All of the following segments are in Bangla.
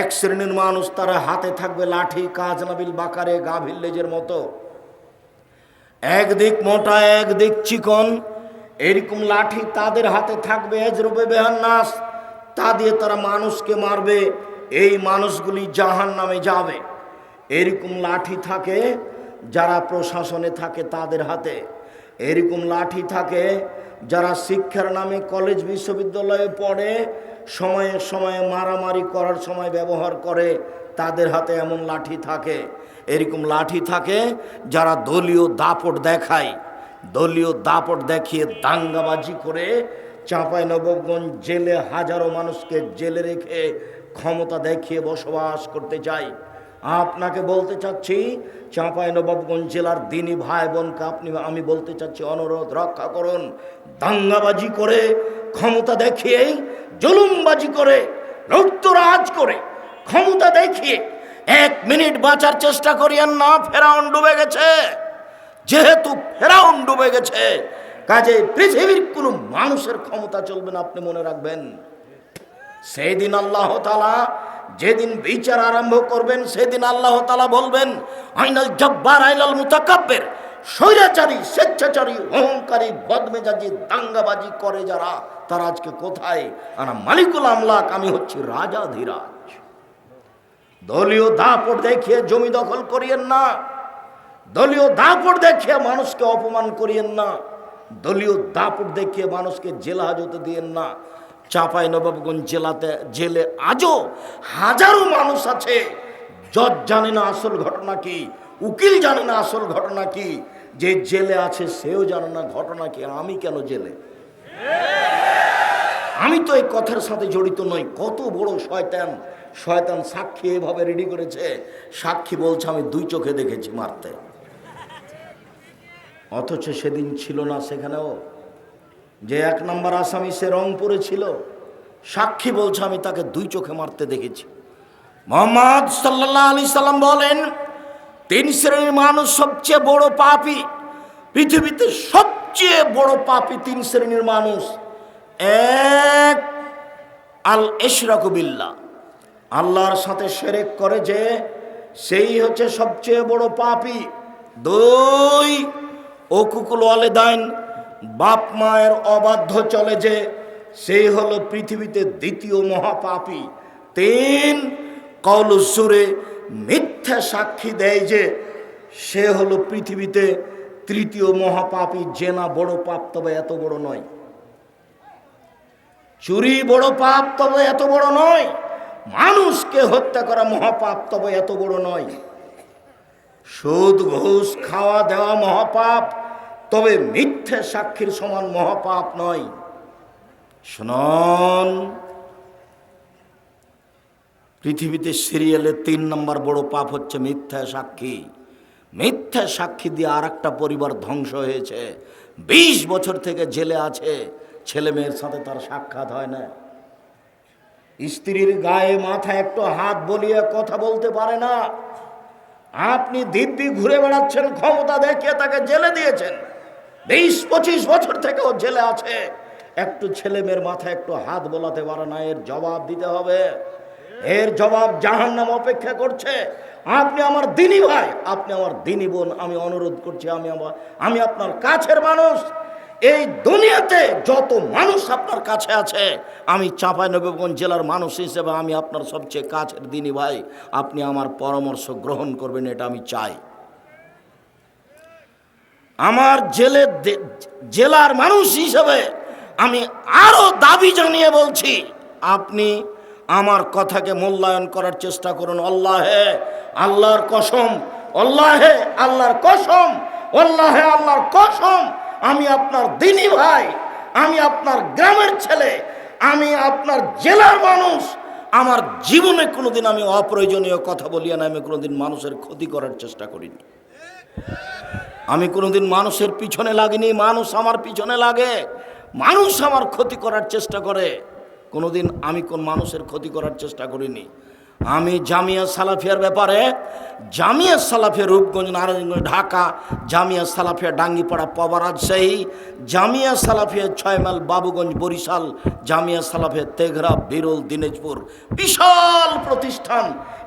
এক শ্রেণির মানুষ তারা হাতে থাকবে লাঠি, কাজ নাবিল বাকারে গা ভিল্লেজের মতো। একদিক মোটা একদিক চিকন, এরকম লাঠি তাদের হাতে থাকবে এজরবে বেহান্নাস। তা দিয়ে তারা মানুষকে মারবে, এই মানুষগুলি জাহান নামে যাবে। এরকম লাঠি থাকে যারা প্রশাসনে থাকে তাদের হাতে। এরকম লাঠি থাকে যারা শিক্ষার নামে কলেজ, বিশ্ববিদ্যালয়ে পড়ে সময়ে সময়ে মারামারি করার সময় ব্যবহার করে, তাদের হাতে এমন লাঠি থাকে। এরকম লাঠি থাকে যারা দলীয় দাপট দেখায়। দলীয় দাপট দেখিয়ে দাঙ্গাবাজি করে, চাঁপাই নবাবগঞ্জ জেলে হাজারো মানুষকে জেলে রেখে ক্ষমতা দেখিয়ে বসবাস করতে চাই আপনাকে বলতে চাচ্ছি, চাঁপাই নবাবগঞ্জ জেলার দিনী ভাই বোনকে আপনি, আমি বলতে চাচ্ছি, অনুরোধ রক্ষা করুন। দাঙ্গাবাজি করে ক্ষমতা দেখিয়েই জুলুমবাজি করে রক্তরাজ করে, ক্ষমতা দেখিয়ে এক মিনিট বাঁচার চেষ্টা করিয়েন না, ফেরাউন ডুবে গেছে। যেহেতু ফেরাউন ডুবে গেছে, কাজে পৃথিবীর কোনো মানুষের ক্ষমতা চলবে না, আপনি মনে রাখবেন। সেই দিন আল্লাহ তালা যেদিন বিচার আরম্ভ করবেন, সেদিন আল্লাহ তালা বলবেন, আইনাল জব্বার আইনাল মুতাকাব্বের। স্বৈরাচারী, স্বেচ্ছাচারী, অহংকারী, বদমেজাজি, দাঙ্গাবাজি করে যারা, তারা আজকে কোথায়? আনা মালিকুল আমলাক, আমি হচ্ছি রাজা ধীরাজ। দলীয় দাপট দেখিয়ে জমি দখল করিয়েন না। দলীয় দাপট দেখিয়ে মানুষকে অপমান করিয়েন না। দলীয় দাপট দেখিয়ে মানুষকে জেল হাজতে দিয়েন না। চাপাই নবাবগঞ্জ জেলাতে, জেলে আজও হাজারো মানুষ আছে। জজ জানে না আসল ঘটনা কি, উকিল জানে না আসল ঘটনা কি যে জেলে আছে সেও জানে না ঘটনা কি আমি কেন জেলে? আমি তো এই কথার সাথে জড়িত নই। কত বড় শয়তান শয়তান সাক্ষী এভাবে রেডি করেছে। সাক্ষী বলছে, আমি দুই চোখে দেখেছি মারতে। অথচ সেদিন ছিল না সেখানেও। যে এক নম্বর আসামি সে রংপুরে ছিল। সাক্ষী বলছে, আমি তাকে দুই চোখে মারতে দেখেছি। মোহাম্মদ সাল্লাহ আলি সাল্লাম বলেন, তিন শ্রেণির মানুষ সবচেয়ে বড় পাপী পৃথিবীতে সবচেয়ে বড় পাপী তিন শ্রেণির মানুষ এক আল এশরাকুবিল্লা আল্লাহর সাথে সেরেক করে যে সেই হচ্ছে সবচেয়ে বড় পাপি। দুই ও কুকুল ওয়ালেদাইন, বাপ মায়ের অবাধ্য চলে যে সেই হলো পৃথিবীতে দ্বিতীয় মহাপাপী। তিন কৌলুসুরে মিথ্যা সাক্ষী দেয় যে সে হলো পৃথিবীতে তৃতীয় মহাপাপী জেনা বড় পাপ, তবে এত বড় নয়। চুরি বড় পাপ, তবে এত বড় নয়। মানুষকে হত্যা করা মহাপাপ, তবে এত বড় নয়। সুদ, ঘুষ, খাওয়া দেওয়া মহাপাপ, তবে মিথ্যে সাক্ষীর সমান মহাপাপ নয়। শুনন, পৃথিবীতে সিরিয়ালে তিন নম্বর বড় পাপ হচ্ছে মিথ্যা সাক্ষী। মিথ্যা সাক্ষী দিয়ে আর একটা পরিবার ধ্বংস হয়েছে। বিশ বছর থেকে জেলে আছে। ছেলে মেয়ের সাথে তার সাক্ষাৎ হয় না। স্ত্রীর গায়ে, মাথায় একটু হাত বলিয়ে কথা বলতে পারে না। আপনি দিব্যি ঘুরে বেড়াচ্ছেন, ক্ষমতা দেখিয়ে তাকে জেলে দিয়েছেন। বিশ, পঁচিশ বছর থেকে ও জেলে আছে। একটু ছেলে মেয়ের মাথায় একটু হাত বোলাতে পারে না, এর জবাব দিতে হবে। এর জবাব জাহান নাম অপেক্ষা করছে। আপনি আমার দিনী ভাই, আপনি আমার দিনী বোন, আমি অনুরোধ করছি, আমি আমার আমি আপনার কাছের মানুষ। এই দুনিয়াতে যত মানুষ আপনার কাছে আছে, আমি চাঁপাইনবাবগঞ্জ জেলার মানুষ হিসেবে আমি আপনার সবচেয়ে কাছের দিনী ভাই। আপনি আমার পরামর্শ গ্রহণ করবেন, এটা আমি চাই। আমার জেলে জেলার মানুষ হিসেবে আমি আরও দাবি জানিয়ে বলছি, আপনি আমার কথাকে মূল্যায়ন করার চেষ্টা করুন। আল্লাহে, আল্লাহর কসম, আল্লাহে, আল্লাহর কসম, আল্লাহে, আল্লাহর কসম, আমি আপনার দিনী ভাই, আমি আপনার গ্রামের ছেলে, আমি আপনার জেলার মানুষ। আমার জীবনে কোনোদিন আমি অপ্রয়োজনীয় কথা বলিয়া না, আমি কোনোদিন মানুষের ক্ষতি করার চেষ্টা করিনি। আমি কোনোদিন মানুষের পিছনে লাগিনি, মানুষ আমার পিছনে লাগে, মানুষ আমার ক্ষতি করার চেষ্টা করে। কোনোদিন আমি কোন মানুষের ক্ষতি করার চেষ্টা করিনি। আমি জামিয়া সালাফিয়ার ব্যাপারে, জামিয়া সালাফিয়া রূপগঞ্জ, নারায়ণগঞ্জ, ঢাকা, জামিয়া সালাফিয়া, ডাঙ্গিপাড়া পবা রাজশাহী জামিয়া সালাফিয়া ছয়মাইল বাবুগঞ্জ, বরিশাল, জামিয়া সালাফিয়া, তেঘরা, বিরল, দিনাজপুর, বিশাল প্রতিষ্ঠান।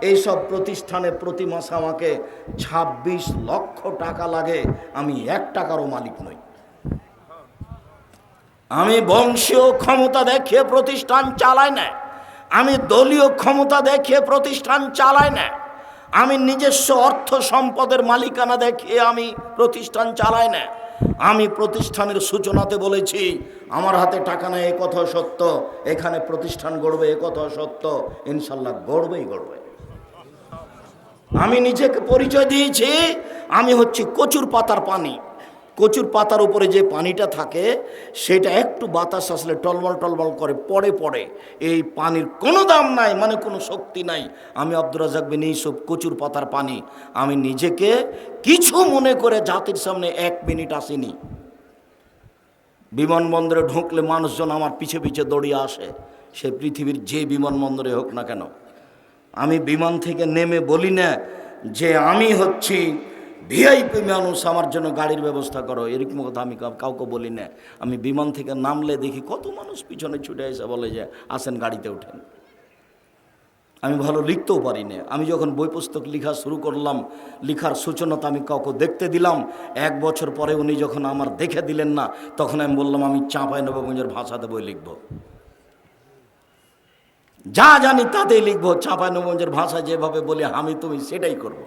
এইসব প্রতিষ্ঠানে প্রতি মাসে আমাকে ২৬ লক্ষ টাকা লাগে। আমি এক টাকারও মালিক নই। আমি বংশীয় ক্ষমতা দেখিয়ে প্রতিষ্ঠান চালাই না। আমি দলীয় ক্ষমতা দেখিয়ে প্রতিষ্ঠান চালাই না। আমি নিজস্ব অর্থ সম্পদের মালিকানা দেখিয়ে আমি প্রতিষ্ঠান চালাই না। আমি প্রতিষ্ঠানের সূচনাতে বলেছি, আমার হাতে টাকা নেই, এ কথা সত্য। এখানে প্রতিষ্ঠান গড়বে, এ কথা সত্য। ইনশাল্লাহ গড়বেই গড়বে। আমি নিজেকে পরিচয় দিয়েছি, আমি হচ্ছি কচুর পাতার পানি। কচুর পাতার উপরে যে পানিটা থাকে, সেটা একটু বাতাস আসলে টলমল টলমল করে, পড়ে পড়ে। এই পানির কোনো দাম নাই মানে কোনো শক্তি নাই। আমি আব্দুর রাজাক বিন ইসব কচুর পাতার পানি। আমি নিজেকে কিছু মনে করে জাতির সামনে এক মিনিট আসিনি। বিমানবন্দরে ঢুকলে মানুষজন আমার পিছে পিছে দৌড়িয়ে আসে। সে পৃথিবীর যে বিমানবন্দরে হোক না কেন। আমি বিমান থেকে নেমে বলি না যে আমি হচ্ছি ভিআইপি মানুষ আমার জন্য গাড়ির ব্যবস্থা করো। এরকম কথা আমি কাউকে বলি না। আমি বিমান থেকে নামলে দেখি কত মানুষ পিছনে ছুটে এসে বলে যে, আসেন গাড়িতে ওঠেন আমি ভালো লিখতেও পারি না। আমি যখন বই পুস্তক লেখা শুরু করলাম, লেখার সূচনাটা আমি কাউকে দেখতে দিলাম। এক বছর পরে উনি যখন আমার দেখে দিলেন না, তখন আমি বললাম, আমি চাঁপাই নবগঞ্জের ভাষাতে বই লিখব। যা জানি তাতেই লিখব। চাঁপাই নবগঞ্জের ভাষা যেভাবে বলি, আমি তুমি সেটাই করব।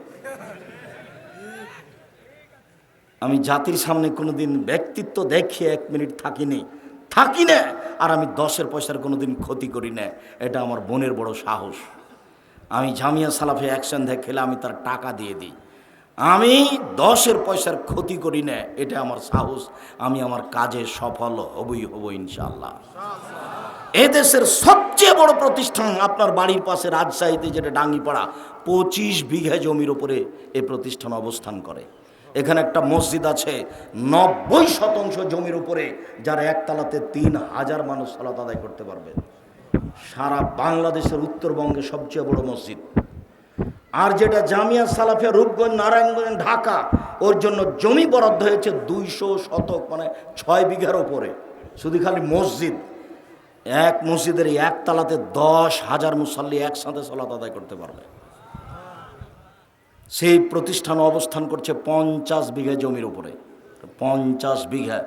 আমি জাতির সামনে কোনোদিন ব্যক্তিত্ব দেখিয়ে এক মিনিট থাকিনি থাকি না! আর আমি দশের পয়সার কোনোদিন ক্ষতি করি না। এটা আমার বোনের বড় সাহস। আমি জামিয়া সালাফে অ্যাকশন দেখলে আমি তার টাকা দিয়ে দিই। আমি দশের পয়সার ক্ষতি করি না। এটা আমার সাহস। আমি আমার কাজে সফল হবই, হব ইনশাল্লাহ এদেশের সবচেয়ে বড় প্রতিষ্ঠান আপনার বাড়ির পাশে রাজশাহীতে, যেটা ডাঙ্গিপাড়া, পঁচিশ বিঘা জমির ওপরে এ প্রতিষ্ঠান অবস্থান করে। এখানে একটা মসজিদ আছে, নব্বই শতাংশ জমির উপরে, যার একতলাতে তিন হাজার মানুষ সালাত আদায় করতে পারবে। সারা বাংলাদেশের উত্তরবঙ্গে সবচেয়ে বড় মসজিদ। আর যেটা জামিয়া সালাফিয়া রূপগঞ্জ, নারায়ণগঞ্জ, ঢাকা, ওর জন্য জমি বরাদ্দ হয়েছে দুইশো শতক মানে ছয় বিঘার ওপরে শুধু খালি মসজিদ। এক মসজিদের একতলাতে দশ হাজার মুসল্লি একসাথে সলাত আদায় করতে পারবে। সেই প্রতিষ্ঠান অবস্থান করছে পঞ্চাশ বিঘা জমির উপরে। পঞ্চাশ বিঘা।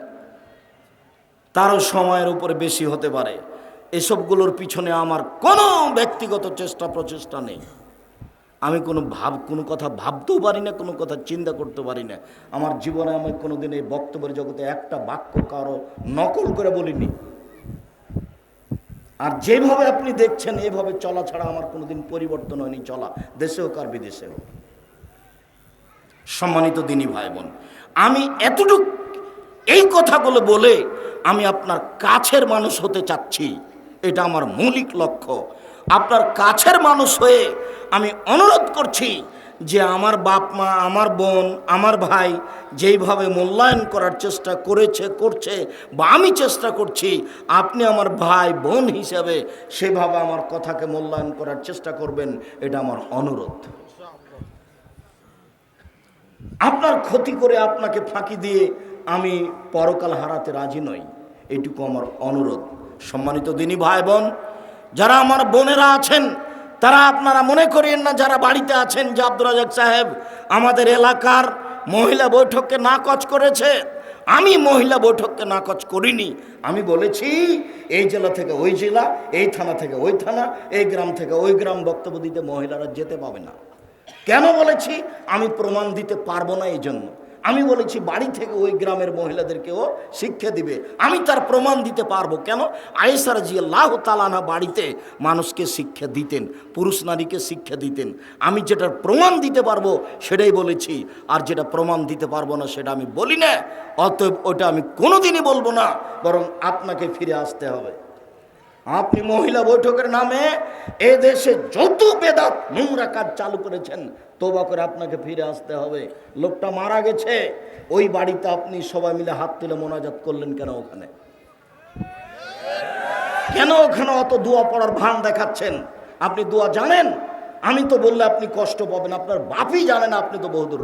তারও সময়ের উপরে বেশি হতে পারে। এসবগুলোর পিছনে আমার কোনো ব্যক্তিগত চেষ্টা প্রচেষ্টা নেই। আমি কোনো ভাব, কোনো কথা ভাবতেও পারি না, কোনো কথা চিন্তা করতে পারি না। আমার জীবনে আমি কোনোদিন এই বক্তব্যের জগতে একটা বাক্য কারও নকল করে বলিনি। আর যেভাবে আপনি দেখছেন, এভাবে চলা ছাড়া আমার কোনোদিন পরিবর্তন হয়নি, চলা। দেশে হোক আর বিদেশে হোক। সম্মানিত দিনী ভাই বোন আমি এতটুক এই কথাগুলো বলে আমি আপনার কাছের মানুষ হতে চাচ্ছি। এটা আমার মৌলিক লক্ষ্য। আপনার কাছের মানুষ হয়ে আমি অনুরোধ করছি যে আমার বাপ মা, আমার বোন, আমার ভাই যেইভাবে মূল্যায়ন করার চেষ্টা করেছে, করছে বা আমি চেষ্টা করছি, আপনি আমার ভাই, বোন হিসাবে সেভাবে আমার কথাকে মূল্যায়ন করার চেষ্টা করবেন, এটা আমার অনুরোধ। আপনার ক্ষতি করে আপনাকে ফাঁকি দিয়ে আমি পরকাল হারাতে রাজি নই। এটুকু আমার অনুরোধ। সম্মানিত দিনী ভাই বোন যারা আমার বোনেরা আছেন, তারা আপনারা মনে করেন না, যারা বাড়িতে আছেন, যে আব্দুল রাজাক সাহেব আমাদের এলাকার মহিলা বৈঠককে নাকচ করেছে। আমি মহিলা বৈঠককে নাকচ করিনি। আমি বলেছি, এই জেলা থেকে ওই জেলা, এই থানা থেকে ওই থানা, এই গ্রাম থেকে ওই গ্রাম বক্তব্য দিতে মহিলারা যেতে পাবে না। কেন বলেছি? আমি প্রমাণ দিতে পারব না এই জন্য আমি বলেছি, বাড়ি থেকে ওই গ্রামের মহিলাদেরকেও শিক্ষা দিবে। আমি তার প্রমাণ দিতে পারব। কেন? আয়েসার জি তালানা বাড়িতে মানুষকে শিক্ষা দিতেন, পুরুষ নারীকে শিক্ষা দিতেন। আমি যেটার প্রমাণ দিতে পারব সেটাই বলেছি। আর যেটা প্রমাণ দিতে পারব না সেটা আমি বলি না। অতএব ওটা আমি কোনোদিনই বলব না, বরং আপনাকে ফিরে আসতে হবে। আপনি মহিলা বৈঠকের নামে এ দেশে যত বেদাত নোংরা কাজ চালু করেছেন তোবা করে আপনাকে ফিরে আসতে হবে। লোকটা মারা গেছে, ওই বাড়িতে আপনি সবাই মিলে হাত তুলে মোনাজাত করলেন কেন ওখানে? কেন ওখানে অত দোয়া পড়ার ভান দেখাচ্ছেন? আপনি দোয়া জানেন? আমি তো বললে আপনি কষ্ট পাবেন, আপনার বাপই জানেন, আপনি তো বহুদূর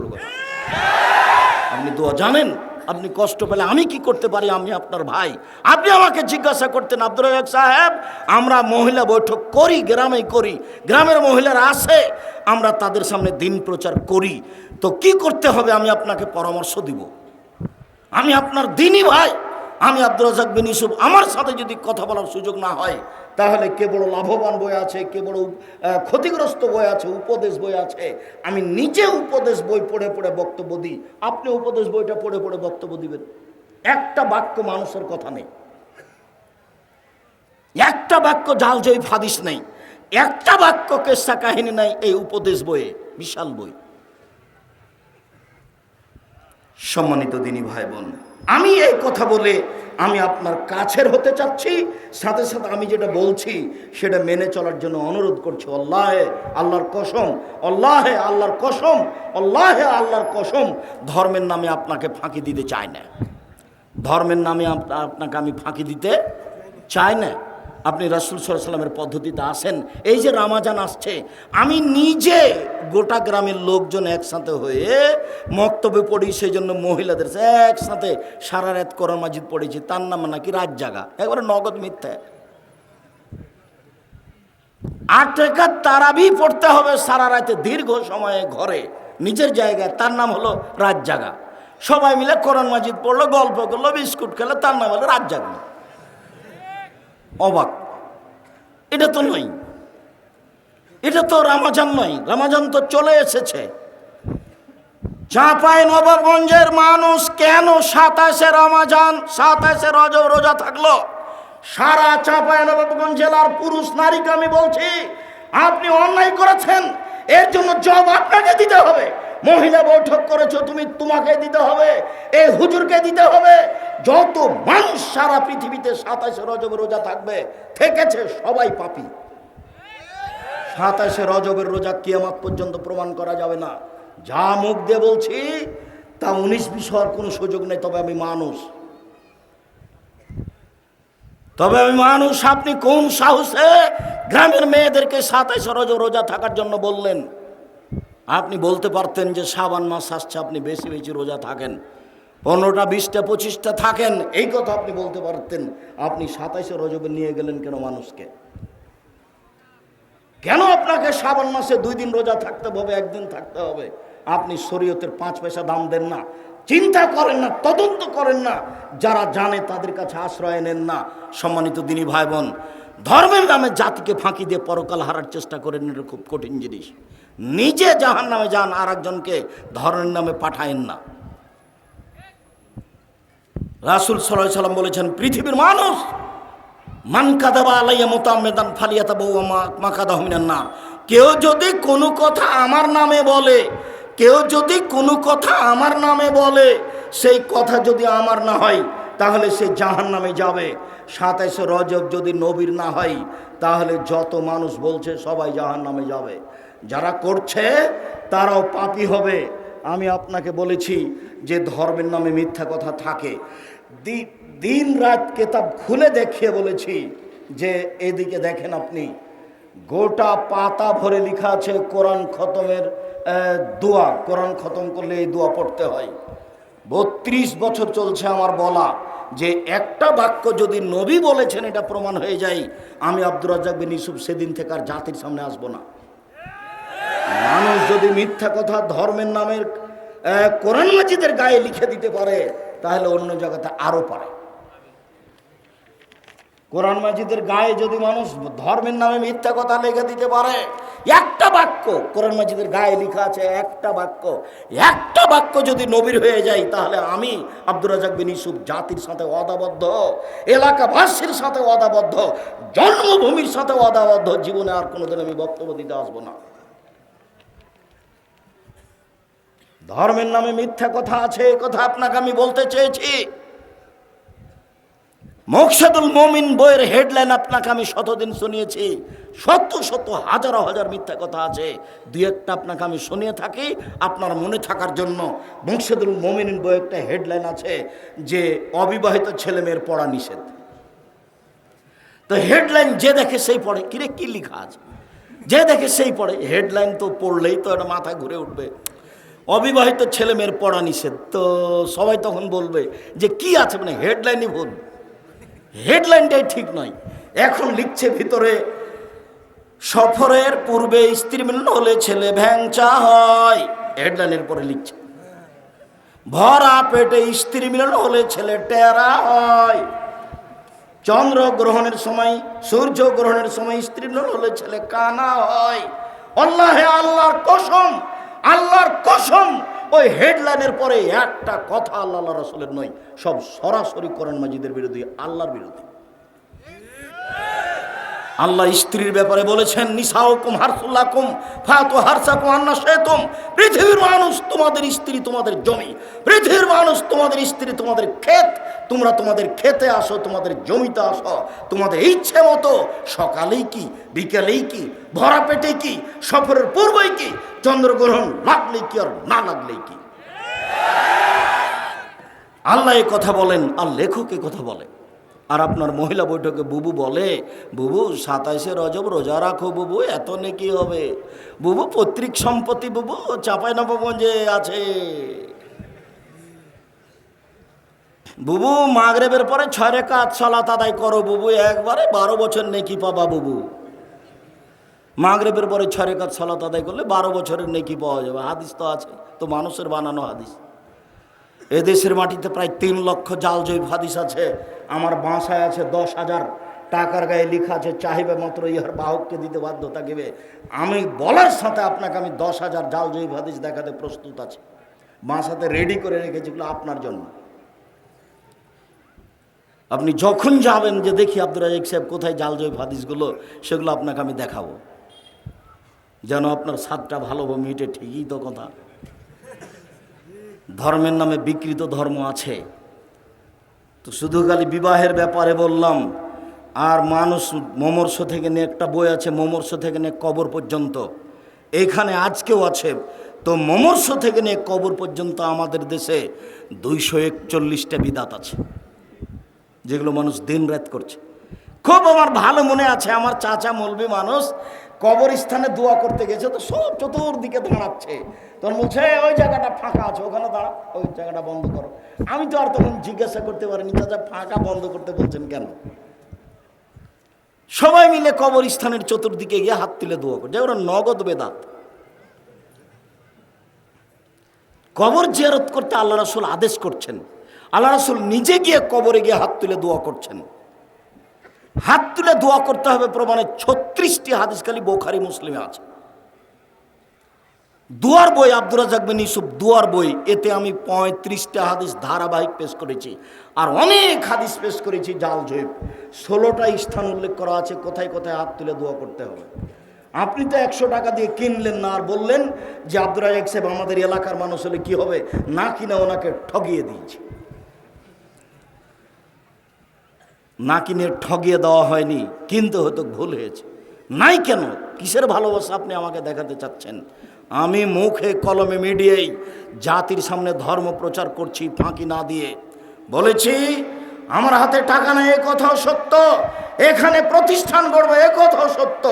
আপনি তো জানেন? আপনি কষ্ট পেলে আমি কি করতে পারি? আমি আপনার ভাই। আপনি আমাকে জিজ্ঞাসা করতেন আব্দুল রাজাক সাহেব, আমরা মহিলা বৈঠক করি গ্রামে করি। গ্রামের মহিলারা আসে আমরা তাদের সামনে দিন প্রচার করি। তো কি করতে হবে? আমি আপনাকে পরামর্শ দিব। আমি আপনার দিনই ভাই। আমি আব্দুল রাজাক বিন ইউসুফ আমার সাথে যদি কথা বলার সুযোগ না হয় তাহলে কে বড় লাভবান বই আছে, কে বড় ক্ষতিগ্রস্ত বই আছে, উপদেশ বই আছে? আমি নিজে উপদেশ বই পড়ে পড়ে বক্তব্য দিই। আপনি উপদেশ বইটা পড়ে পড়ে বক্তব্য দিবেন। একটা বাক্য মানুষের কথা নেই। একটা বাক্য জাল জয়ী ফাদিস নেই। একটা বাক্য কেসা কাহিনী নাই এই উপদেশ বইয়ে, বিশাল বই। সম্মানিত দিনী ভাই বোন আমি এই কথা বলে আমি আপনার কাছের হতে চাচ্ছি, সাথে সাথে আমি যেটা বলছি, সেটা মেনে চলার জন্য অনুরোধ করছি। অল্লাহে আল্লাহর কসম অল্লাহে আল্লাহর কসম অল্লাহে আল্লাহর কসম, ধর্মের নামে আপনাকে ফাঁকি দিতে চায় না। ধর্মের নামে আপনাকে আমি ফাঁকি দিতে চাই না। আপনি রাসুল সাল্লামের পদ্ধতিতে আসেন, এই যে রামাজান আসছে, আমি নিজে গোটা গ্রামের লোকজন একসাথে হয়ে মক্তবে পড়ি সেই জন্য মহিলাদের একসাথে সারা রাত করন মাজিদ পড়েছি, তার নাম নাকি রাত জাগা, একবারে নগদ মিথ্যা। আট টাকা তারাবি পড়তে হবে সারা রাতে দীর্ঘ সময়ে ঘরে, নিজের জায়গায়, তার নাম হলো রাত জাগা। সবাই মিলে কোরআন মাজিদ পড়ল, গল্প করল, বিস্কুট খেলো, তার নাম হলো রাত জাগা। অবাক। এটা তো নয়। এটা তো রামাজান নয়। রামাজান তো চলে এসেছে। চাঁপাই নবাবগঞ্জের মানুষ কেন সাতাশে রমাজান, সাতাশে রজব রোজা থাকল? সারা চাঁপাই নবাবগঞ্জ জেলার পুরুষ নারীকে আমি বলছি, আপনি অন্যায় করেছেন, এর জন্য জব আপনাকে দিতে হবে। মহিলা বৈঠক করেছ, তুমি তোমাকে দিতে হবে, এই হুজুরকে দিতে হবে। যত মানুষ সারা পৃথিবীতে সাতাশে রজব রোজা থাকবে, থেকেছে সবাই পাপি। সাতাশে রজবের রোজা কিয়ামাত পর্যন্ত প্রমাণ করা যাবে না। যা মুখ দিয়ে বলছি, তা উনিশ বিশ হওয়ার কোনো সুযোগ নেই, তবে আমি মানুষ। তবে আমি মানুষ, আপনি কোন সাহসে গ্রামের মেয়েদেরকে রজব রোজা থাকার জন্য বললেন? আপনি বলতে পারতেন যে শ্রাবণ মাস আসছে, আপনি বেশি বেশি রোজা থাকেন। পনেরোটা, বিশটা, পঁচিশটা থাকেন, এই কথা আপনি বলতে পারতেন। আপনি সাতাশে রজবে নিয়ে গেলেন কেন মানুষকে? কেন আপনাকে শ্রাবণ মাসে দুই দিন রোজা থাকতে হবে, একদিন থাকতে হবে? আপনি শরীয়তের পাঁচ পয়সা দাম দেন না, চিন্তা করেন না, তদন্ত করেন না। যারা জানে তাদের কাছে আশ্রয় নেন না। সম্মানিত দিনী ভাই বোন, ধর্মের নামে জাতিকে ফাঁকি দিয়ে পরকাল হারার চেষ্টা করেন, এটা খুব কঠিন জিনিস। নিজে জাহান নামে যান আর একজনকে ধর্মের নামে পাঠায়েন না। রাসুল সাল্লাহ সাল্লাম বলেছেন, পৃথিবীর মানুষ, মান কাদাবা আলাইয়া মোতামেদান ফালিয়াতা বউ মাকাদা হমিনান না কেউ যদি কোনো কথা আমার নামে বলে, কেউ যদি কোনো কথা আমার নামে বলে, সেই কথা যদি আমার না হয়, তাহলে সে জাহান নামে যাবে। সাতাশে রজব যদি নবীর না হয়, তাহলে যত মানুষ বলছে সবাই জাহান নামে যাবে। যারা করছে, তারাও পাপি হবে। আমি আপনাকে বলেছি যে ধর্মের নামে মিথ্যা কথা থাকে। দিন রাত কেতাব খুলে দেখিয়ে বলেছি যে এদিকে দেখেন আপনি, গোটা পাতা ভরে লেখা আছে কোরআন খতমের দোয়া। কোরআন খতম করলে এই দোয়া পড়তে হয়। বত্রিশ বছর চলছে আমার বলা যে একটা বাক্য যদি নবী বলেছেন, এটা প্রমাণ হয়ে যায়। আমি আব্দুর রাজ্জাক বিন ইউসুফ সেদিন থেকে আর জাতির সামনে আসব না। মানুষ যদি মিথ্যা কথা ধর্মের নামের কোরআন মাজিদের গায়ে লিখে দিতে পারে, তাহলে অন্য জায়গাতে আরও পারে। কোরআন মাজিদের গায়ে যদি মানুষ ধর্মের নামে মিথ্যা কথা লিখে দিতে পারে, একটা বাক্য, কোরআন মাজিদের গায়ে লেখা আছে একটা বাক্য একটা বাক্য যদি নবীর হয়ে যায়, তাহলে আমি আব্দুর রাজাক বিন ইউসুফ জাতির সাথে অদাবদ্ধ, এলাকাবাসীর সাথে অদাবদ্ধ, জন্মভূমির সাথে অদাবদ্ধ, জীবনে আর কোনোদিন আমি বক্তব্য দিতে আসব না। ধর্মের নামে মিথ্যা কথা আছে, এ কথা আপনাকে আমি বলতে চেয়েছি। মকসাদুল মমিন বইয়ের হেডলাইন আপনাকে আমি শতদিন শুনিয়েছি। শত শত হাজার হাজার মিথ্যা কথা আছে। দু একটা আপনাকে আমি শুনিয়ে থাকি আপনার মনে থাকার জন্য। মকসাদুল মমিন বই একটা হেডলাইন আছে যে অবিবাহিত ছেলে মেয়ের পড়া নিষেধ। তো হেডলাইন যে দেখে সেই পড়ে। কিরে, কি লেখা আছে? যে দেখে সেই পড়ে। হেডলাইন তো পড়লেই তো একটা মাথা ঘুরে উঠবে। অবিবাহিত ছেলে মেয়ের পড়া নিষেধ। তো সবাই তখন বলবে যে কি আছে? মানে হেডলাইনই ভুল। হেডলাইনটাই ঠিক নয়। এখন লিখছে ভিতরে, সফরের পূর্বে স্ত্রী মিলন হলে ছেলে ভ্যাংচা হয়। হেডলাইনের পরে লিখছে, ভরা পেটে স্ত্রী মিলন হলে ছেলে টেরা হয়। চন্দ্র গ্রহণের সময়, সূর্য গ্রহণের সময় স্ত্রী মিলন হলে ছেলে কানা হয়। আল্লাহে আল্লাহর কসম আল্লাহর কসম, ওই হেডলাইনের পরে একটা কথা আল্লাহ রসুলের নয়, সব সরাসরি করেন মাজিদের বিরোধী আল্লাহর বিরোধী আল্লাহ স্ত্রীর ব্যাপারে বলেছেন, নিসাউকুম হারসুল্লাকুম, ফাতু হারসাকুম আন্না শেতুম পৃথিবীর মানুষ তোমাদের স্ত্রী তোমাদের জমি, পৃথিবীর মানুষ তোমাদের স্ত্রী তোমাদের ক্ষেত, তোমরা তোমাদের খেতে আসো, তোমাদের জমিতে আসো, তোমাদের ইচ্ছে মতো সকালেই কি, বিকেলেই কি, ভরা পেটে কি, সফরের পূর্বেই কি, চন্দ্রগ্রহণ লাগলেই কি আর না লাগলেই কি? আল্লাহ এ কথা বলেন, আর লেখক এ কথা বলে। আর আপনার মহিলা বৈঠকে বুবু বলে, বুবু, সাতাইশে রজব রোজা রাখো বুবু, এত নেকি হবে। বুবু, পৈতৃক সম্পত্তি বুবু, চাপাই নবগঞ্জে আছে। বুবু, মাগরেবের পরে ছয় রেখা সালাত আদায় করো বুবু, একবারে বারো বছর নেকি পাবা বুবু। মাগরেবের পরে ছয় রেখা সালাত আদায় করলে বারো বছরের নেকি পাওয়া যাবে। হাদিস তো আছে, তো মানুষের বানানো হাদিস। এদেশের মাটিতে প্রায় তিন লক্ষ জাল জৈব হাদিস আছে। আমার বাসায় আছে দশ হাজার। টাকার গায়ে লেখা আছে, চাহিবে মাত্র ইহার বাহককে দিতে বাধ্য থাকিবে আমি বলার সাথে আপনাকে আমি দশ হাজার জাল জৈব হাদিস দেখাতে প্রস্তুত আছি। বাসাতে রেডি করে রেখেছি আপনার জন্য। আপনি যখন যাবেন যে দেখি আব্দুল রাজাক সাহেব কোথায় জাল জৈব হাদিসগুলো, সেগুলো আপনাকে আমি দেখাবো। যেন আপনার স্বাদটা ভালো মিটে ঠিকই তো কথা। ধর্মের নামে বিকৃত ধর্ম আছে। তো শুধু খালি বিবাহের ব্যাপারে বললাম, আর মানুষ মমর্ষ থেকে নিয়ে একটা বই আছে, মমর্ষ থেকে নিয়ে কবর পর্যন্ত। এখানে আজকেও আছে। তো মমর্ষ থেকে নিয়ে কবর পর্যন্ত আমাদের দেশে দুইশো একচল্লিশটা বিদাত আছে, যেগুলো মানুষ দিন রাত করছে। খুব আমার ভালো মনে আছে, আমার চাচা মলবি মানুষ কবরস্থানে দোয়া করতে গেছে, তো সব চতুর্দিকে দাঁড়াচ্ছে। তখন বলছে ওই জায়গাটা ফাঁকা আছে, ওখানে দাঁড়া, ওই জায়গাটা বন্ধ করো। আমি তো আর তখন জিজ্ঞাসা করতে পারিনি, চাচা, ফাঁকা বন্ধ করতে বলছেন কেন? সবাই মিলে কবরস্থানের চতুর্দিকে গিয়ে হাত তুলে দোয়া করছে। ওরা নগদ বেদাত। কবর জিয়ারত করতে আল্লাহ রাসুল আদেশ করছেন। আল্লাহ রাসুল নিজে গিয়ে কবরে গিয়ে হাত তুলে দোয়া করছেন। হাত তুলে দোয়া করতে হবে, প্রমাণে ছত্রিশটি হাদিস খালি বোখারি মুসলিমে আছে। দুয়ার বই আব্দুর রাজাক ইউসুফ, দুয়ার বই, এতে আমি পঁয়ত্রিশটা হাদিস ধারাবাহিক পেশ করেছি, আর অনেক হাদিস পেশ করেছি জাল জৈব। ষোলোটা স্থান উল্লেখ করা আছে, কোথায় কোথায় হাত তুলে দোয়া করতে হবে। আপনি তো একশো টাকা দিয়ে কিনলেন না আর বললেন যে আব্দুর রাজাক সাহেব আমাদের এলাকার মানুষ হলে কি হবে? না কিনা ওনাকে ঠগিয়ে দিয়েছি। না কিনে ঠগিয়ে দেওয়া হয়নি, কিন্তু হয়তো ভুল হয়েছে। নাই কেন? কিসের ভালোবাসা আপনি আমাকে দেখাতে চাচ্ছেন? আমি মুখে কলমে মিডিয়েই জাতির সামনে ধর্ম প্রচার করছি ফাঁকি না দিয়ে। বলেছি, আমার হাতে টাকা নেই, এ কথাও সত্য। এখানে প্রতিষ্ঠান গড়বো, এ কথাও সত্য।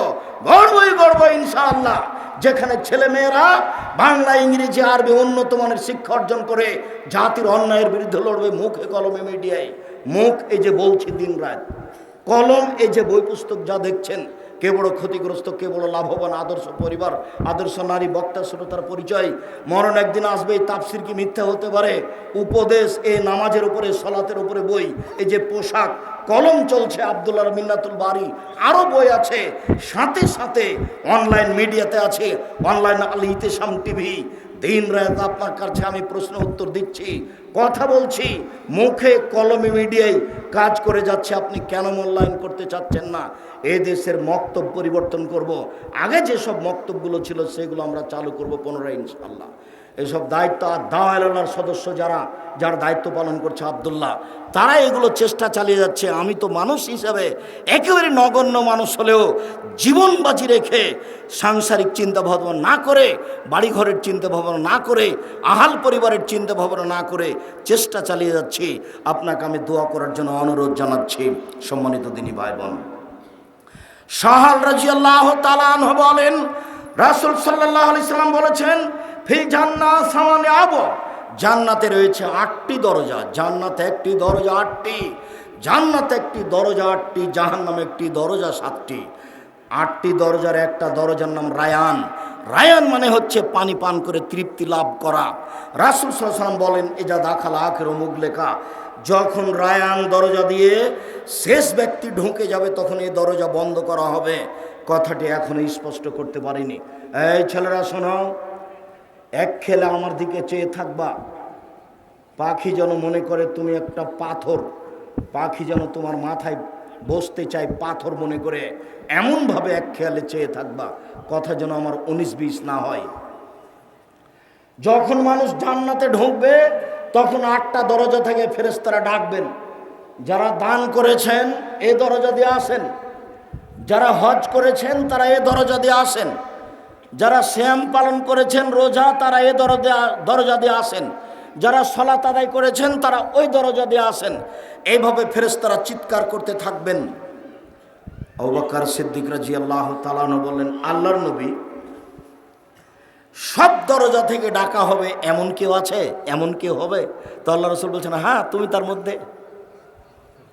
গড়বই গড়বো ইনশাআল্লাহ। যেখানে ছেলে মেয়েরা বাংলা, ইংরেজি, আরবি উন্নত মানের শিক্ষা অর্জন করে, জাতির অন্যায়ের বিরুদ্ধে লড়বে, মুখে কলমে মিডিয়ায়। মুখ এই যে বলছি দিন রাত, কলম এই যে বই পুস্তক যা দেখছেন, কে বড় ক্ষতিগ্রস্ত, কে বড় লাভবান, আদর্শ পরিবার, আদর্শ নারী, বক্তা, শ্রোতার পরিচয়, মরণ একদিন আসবে, এই তাপসির কি মিথ্যা হতে পারে? উপদেশ, এ নামাজের উপরে, সলাতের উপরে বই, এই যে পোশাক, কলম চলছে আবদুল্লাহ মিন্নাতুল বাড়ি আরও বই আছে, সাথে সাথে অনলাইন মিডিয়াতে আছে, অনলাইন আল ইতেসাম টিভি দিন রাত আপনার কাছে আমি প্রশ্ন উত্তর দিচ্ছি, কথা বলছি, মুখে কলমে মিডিয়ায় কাজ করে যাচ্ছে, আপনি কেন মূল্যায়ন করতে চাচ্ছেন না এ দেশের মক্তব পরিবর্তন করব। আগে যেসব মক্তবগুলো ছিল, সেগুলো আমরা চালু করব পুনরায় ইনশাল্লাহ এসব দায়িত্ব আর দাওয়ালার সদস্য যারা, যার দায়িত্ব পালন করছে আবদুল্লাহ তারা এগুলো চেষ্টা চালিয়ে যাচ্ছে। আমি তো মানুষ হিসাবে একেবারে নগণ্য মানুষ হলেও জীবন বাজি রেখে সাংসারিক চিন্তা ভাবনা না করে, বাড়িঘরের চিন্তা ভাবনা না করে, আহাল পরিবারের চিন্তা ভাবনা না করে চেষ্টা চালিয়ে যাচ্ছি। আপনাকে আমি দোয়া করার জন্য অনুরোধ জানাচ্ছি, সম্মানিত দিনী ভাই বোন সাহাল রাজিয়াল্লাহ তালান বলেন, রাসুল সাল্লাহ আলি সাল্লাম বলেছেন ফিল জান্না সামানে আব। জান্নাতে রয়েছে আটটি দরজা, জান্নাতে একটি দরজা আটটি, জান্নাতে একটি দরজা আটটি, জাহান্নামে একটি দরজা সাতটি। আটটি দরজার একটা দরজার নাম রায়ান। রায়ান মানে হচ্ছে পানি পান করে তৃপ্তি লাভ করা। রাসুল সাল্লাম বলেন, এজা দাখাল আখের মুখ লেখা। যখন রায়ান দরজা দিয়ে শেষ ব্যক্তি ঢুকে যাবে, তখন এই দরজা বন্ধ করা হবে। কথাটি এখনও স্পষ্ট করতে পারিনি। এই ছেলেরা শোনো এক খেলে আমার দিকে চেয়ে থাকবা। পাখি যেন মনে করে তুমি একটা পাথর, পাখি যেন তোমার মাথায় বসতে চায় পাথর মনে করে, এমনভাবে এক খেয়ালে চেয়ে থাকবা, কথা যেন আমার উনিশ বিশ না হয়। যখন মানুষ জান্নাতে ঢুকবে, তখন আটটা দরজা থেকে ফেরেস্তারা ডাকবেন, যারা দান করেছেন এ দরজা দিয়ে আসেন, যারা হজ করেছেন তারা এ দরজা দিয়ে আসেন। যারা শ্যাম পালন করেছেন, রোজা, তারা এ দরজা দরজা দিয়ে আসেন। যারা সলাত আদায় করেছেন, তারা ওই দরজা দিয়ে আসেন। এইভাবে ফেরেস্তারা চিৎকার করতে থাকবেন। অবাকার সিদ্দিক রাজি আল্লাহ তালানো বললেন, আল্লাহর নবী, সব দরজা থেকে ডাকা হবে, এমন কেউ আছে? এমন কেউ হবে? তো আল্লাহ রসুল বলছেন হ্যাঁ তুমি তার মধ্যে।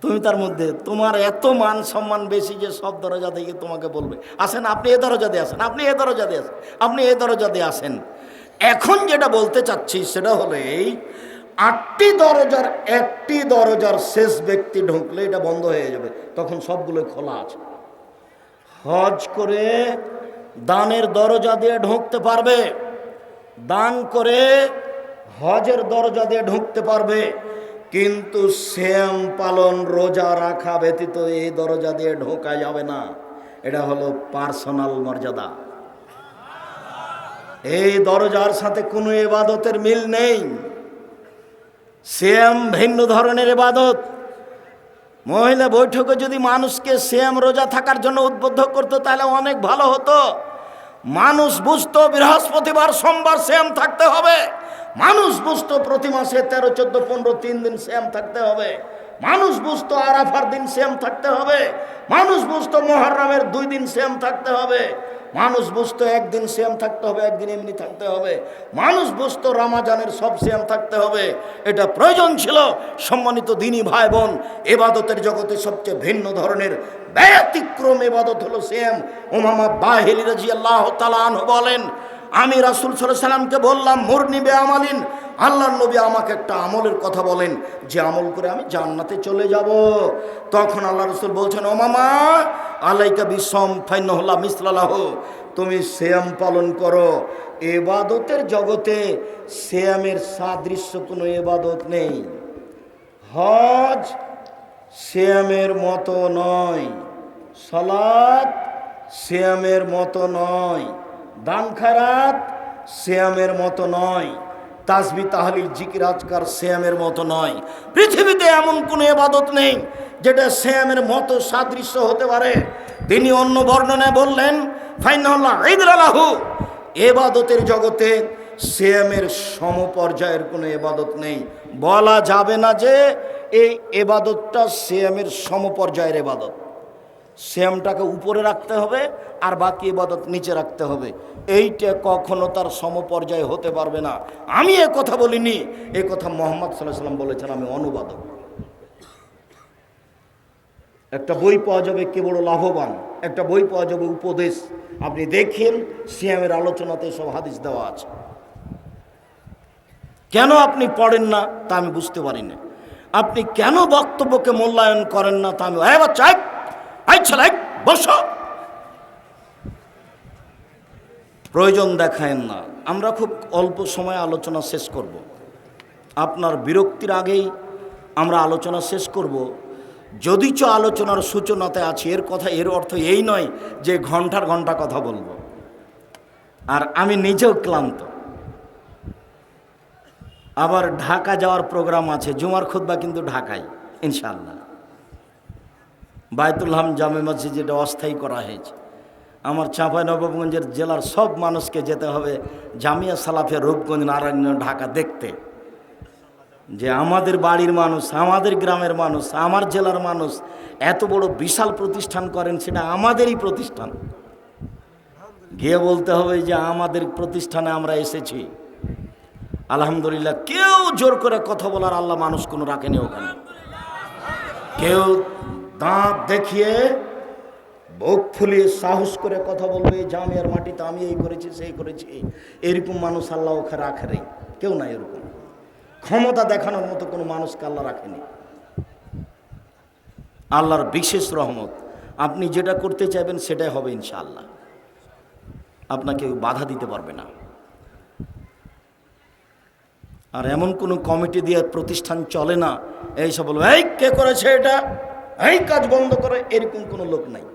তুমি তার মধ্যে, তোমার এত মান সম্মান বেশি যে সব দরজা থেকে তোমাকে বলবে, আসেন, আপনি এ দরজা দিয়ে আসেন, আপনি এ দরজা দিয়ে আসেন, আপনি এ দরজা দিয়ে আসেন। এখন যেটা বলতে চাচ্ছি সেটা হলো এই, আটটি দরজার একটি দরজার শেষ ব্যক্তি ঢুকলে এটা বন্ধ হয়ে যাবে, তখন সবগুলো খোলা আছে। হজ করে দানের দরজা দিয়ে ঢুকতে পারবে, দান করে হজের দরজা দিয়ে ঢুকতে পারবে। কিন্তু শ্যাম পালন রোজা রাখা ব্যতীত এই দরজা দিয়ে ঢোকা যাবে না। এটা হলো পার্সোনাল মর্যাদা। এই দরজার সাথে কোনো এবাদতের মিল নেই। শ্যাম ভিন্ন ধরনের এবাদত। মহিলা বৈঠকে যদি মানুষকে শ্যাম রোজা থাকার জন্য উদ্বুদ্ধ করতো, তাহলে অনেক ভালো হতো। মানুষ বুঝত বৃহস্পতিবার সোমবার শ্যাম থাকতে হবে। মানুষ বুঝত প্রতি মাসে তেরো, চোদ্দ, পনেরো, তিন দিন শ্যাম থাকতে হবে। মানুষ বুঝতো আরাফার দিন শ্যাম থাকতে হবে। মানুষ বুঝতো মহারামের দুই দিন শ্যাম থাকতে হবে। মানুষ বুঝতো একদিন শ্যাম থাকতে হবে, একদিন এমনি থাকতে হবে। মানুষ বুঝতো রামাজানের সব শ্যাম থাকতে হবে। এটা প্রয়োজন ছিল সম্মানিত দিনী ভাই বোন এবাদতের জগতে সবচেয়ে ভিন্ন ধরনের ব্যতিক্রম এবাদত হলো শ্যাম ওমামা বাহিলি রাজি আল্লাহ তালান বলেন, আমি রাসুল সাল্লামকে বললাম মোর নিবে আমালিন আল্লাহর নবী আমাকে একটা আমলের কথা বলেন, যে আমল করে আমি জান্নাতে চলে যাব। তখন আল্লাহ রসুল বলছেন, ও মামা, আলাইকা বিসম ফাইনহল্লা মিসলালাহ তুমি শ্যাম পালন করো। এবাদতের জগতে শ্যামের সাদৃশ্য কোনো এবাদত নেই। হজ শ্যামের মতো নয় সলাৎ শ্যামের মতো নয়, দান খারাত শ্যামের মতো নয়। তাসবি তাহলিল জিকির আজকার শ্যামের মতো নয়। পৃথিবীতে এমন কোনো এবাদত নেই যেটা শ্যামের মতো সাদৃশ্য হতে পারে। তিনি অন্য বর্ণনায় বললেন, ফাইনাল্লাহ এবাদতের জগতে শ্যামের সমপর্যায়ের কোনো এবাদত নেই। বলা যাবে না যে এই এবাদতটা শ্যামের সমপর্যায়ের এবাদত শ্যামটাকে উপরে রাখতে হবে আর বাকি ইবাদত নিচে রাখতে হবে। এইটা কখনো তার সমপর্যায়ে হতে পারবে না। আমি এ কথা বলিনি, এ কথা মোহাম্মদ সাল্লাহ সাল্লাম বলেছেন, আমি অনুবাদক। একটা বই পাওয়া যাবে কে বড় লাভবান? একটা বই পাওয়া যাবে উপদেশ। আপনি দেখেন সিয়ামের আলোচনাতে সব হাদিস দেওয়া আছে। কেন আপনি পড়েন না তা আমি বুঝতে পারি না আপনি কেন বক্তব্যকে মূল্যায়ন করেন না তা আমি চাই প্রয়োজন দেখায়েন না। আমরা খুব অল্প সময় আলোচনা শেষ করব। আপনার বিরক্তির আগেই আমরা আলোচনা শেষ করব। যদিচ আলোচনার সূচনাতে আছে, এর কথা, এর অর্থ এই নয় যে ঘণ্টার ঘণ্টা কথা বলব। আর আমি নিজেও ক্লান্ত। আবার ঢাকা যাওয়ার প্রোগ্রাম আছে, জুমার খুদ্া কিন্তু ঢাকায় ইনশাল্লাহ বায়তুল হাম জামে মসজিদ যেটা অস্থায়ী করা হয়েছে। আমার নবাবগঞ্জের জেলার সব মানুষকে যেতে হবে জামিয়া সালাফিয়া রূপগঞ্জ নারায়ণ ঢাকা দেখতে। যে আমাদের বাড়ির মানুষ, আমাদের গ্রামের মানুষ, আমার জেলার মানুষ এত বড় বিশাল প্রতিষ্ঠান করেন, সেটা আমাদেরই প্রতিষ্ঠান। গিয়ে বলতে হবে যে আমাদের প্রতিষ্ঠানে আমরা এসেছি। আলহামদুলিল্লাহ, কেউ জোর করে কথা বলার আল্লাহ মানুষ কোনো রাখেনি ওখানে। কেউ দাঁত দেখিয়ে বুক ফুলিয়ে সাহস করে কথা বলবে জামিয়ার মাটিতে আমি এই করেছি, সেই করেছি। এরকম মানুষ আল্লাহ রাখে নেই কেউ নাই এরকম। ক্ষমতা দেখানোর মতো কোনো মানুষকে আল্লাহ রাখেনি। আল্লাহর বিশেষ রহমত। আপনি যেটা করতে চাইবেন সেটাই হবে ইনশাআল্লাহ। আপনাকে বাধা দিতে পারবে না। আর এমন কোনো কমিটি দিয়ে প্রতিষ্ঠান চলে না। এইসব বলব, এই, কে করেছে এটা? এই কাজ বন্ধ করে, এরকম কোনো লোক নাই।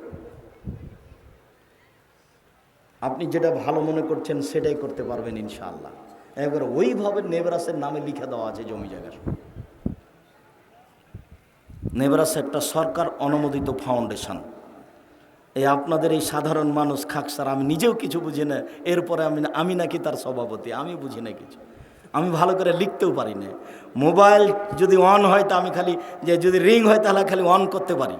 আপনি যেটা ভালো মনে করছেন, সেটাই করতে পারবেন ইনশাআল্লাহ। একবার ওইভাবে নেবরাসের নামে লিখে দেওয়া আছে জমি জায়গার। নেবরাস একটা সরকার অনুমোদিত ফাউন্ডেশন। এই আপনাদের এই সাধারণ মানুষ খাক স্যার, আমি নিজেও কিছু বুঝি না, এরপরে আমি আমি নাকি তার সভাপতি, আমি বুঝি না কিছু। আমি ভালো করে লিখতেও পারি না। মোবাইল যদি অন হয় তা আমি খালি, যে যদি রিং হয় তাহলে খালি অন করতে পারি।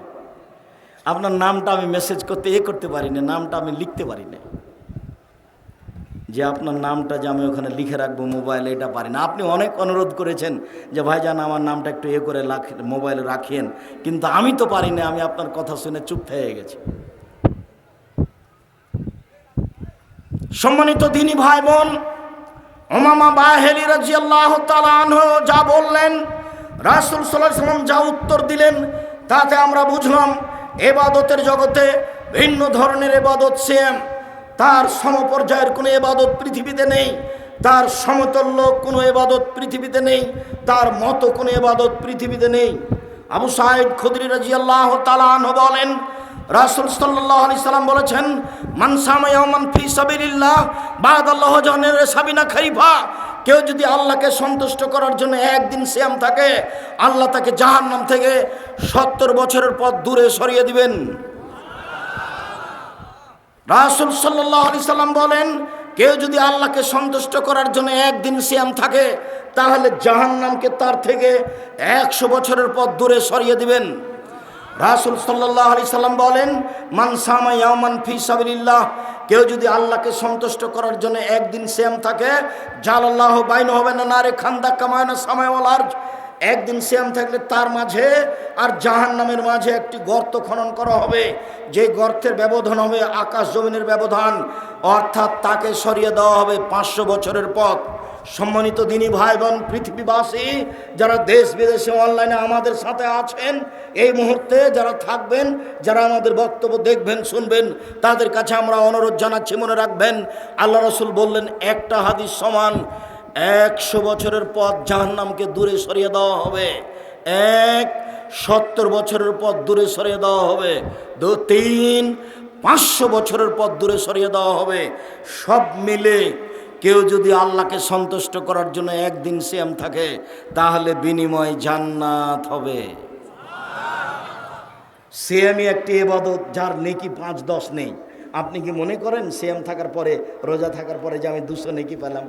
আপনার নামটা আমি মেসেজ করতে এ করতে পারি না, নামটা আমি লিখতে পারি না। যে আপনার নামটা যে আমি ওখানে লিখে রাখব মোবাইলে এটা পারি না। আপনি অনেক অনুরোধ করেছেন যে, ভাইজান, আমার নামটা একটু এ করে মোবাইলে রাখেন। কিন্তু আমি তো পারি না, আমি আপনার কথা শুনে চুপ হয়ে গেছি। সম্মানিত দিনী ভাই বোন ওমামা বাহেলি রাজিয়াল্লাহ তালানহ যা বললেন, রাসুল সাল্লাম যা উত্তর দিলেন, তাতে আমরা বুঝলাম এবাদতের জগতে ভিন্ন ধরনের এবাদত সেম। তার সমপর্যায়ের কোনো এবাদত পৃথিবীতে নেই, তার সমতল্য কোনো এবাদত পৃথিবীতে নেই, তার মতো কোনো এবাদত পৃথিবীতে নেই। আবু সাইদ খুদরি রাজিয়াল্লাহ তালানহ বলেন রাসুল সাল্লাম বলেছেন মানসামায়ামান ফি সাবিনা খারিফা কেউ যদি আল্লাহকে সন্তুষ্ট করার জন্য একদিন শ্যাম থাকে, আল্লাহ তাকে জাহান্নাম থেকে সত্তর বছরের পর দূরে সরিয়ে দিবেন। রাসুল সাল্লাহ আলি সাল্লাম বলেন, কেউ যদি আল্লাহকে সন্তুষ্ট করার জন্য একদিন শ্যাম থাকে, তাহলে জাহান্নামকে তার থেকে একশো বছরের পর দূরে সরিয়ে দিবেন। রাসুল সাল্লাহ আলি সাল্লাম বলেন মানসামা ইয়ামান ফি সাবিল্লাহ কেউ যদি আল্লাহকে সন্তুষ্ট করার জন্য একদিন শ্যাম থাকে জাল আল্লাহ বাইন হবে না না রে খান্দা কামায় না সামায়াল আর একদিন শ্যাম থাকলে তার মাঝে আর জাহান নামের মাঝে একটি গর্ত খনন করা হবে যে গর্তের ব্যবধান হবে আকাশ জমিনের ব্যবধান, অর্থাৎ তাকে সরিয়ে দেওয়া হবে পাঁচশো বছরের পথ। সম্মানিত দিনী ভাই বোন পৃথিবীবাসী, যারা দেশ বিদেশে অনলাইনে আমাদের সাথে আছেন, এই মুহূর্তে যারা থাকবেন, যারা আমাদের বক্তব্য দেখবেন, শুনবেন, তাদের কাছে আমরা অনুরোধ জানাচ্ছি, মনে রাখবেন, আল্লাহ রসুল বললেন, একটা হাদিস সমান, একশো বছরের পথ জাহান্নামকে দূরে সরিয়ে দেওয়া হবে। এক, সত্তর বছরের পথ দূরে সরিয়ে দেওয়া হবে। দু, তিন, পাঁচশো বছরের পথ দূরে সরিয়ে দেওয়া হবে। সব মিলে কেউ যদি আল্লাহকে সন্তুষ্ট করার জন্য একদিন সেম থাকে, তাহলে বিনিময় জান্নাত হবে। সেমই একটি এবাদত যার নেকি পাঁচ দশ নেই। আপনি কি মনে করেন সেম থাকার পরে, রোজা থাকার পরে যে আমি দুশো নেকি পেলাম?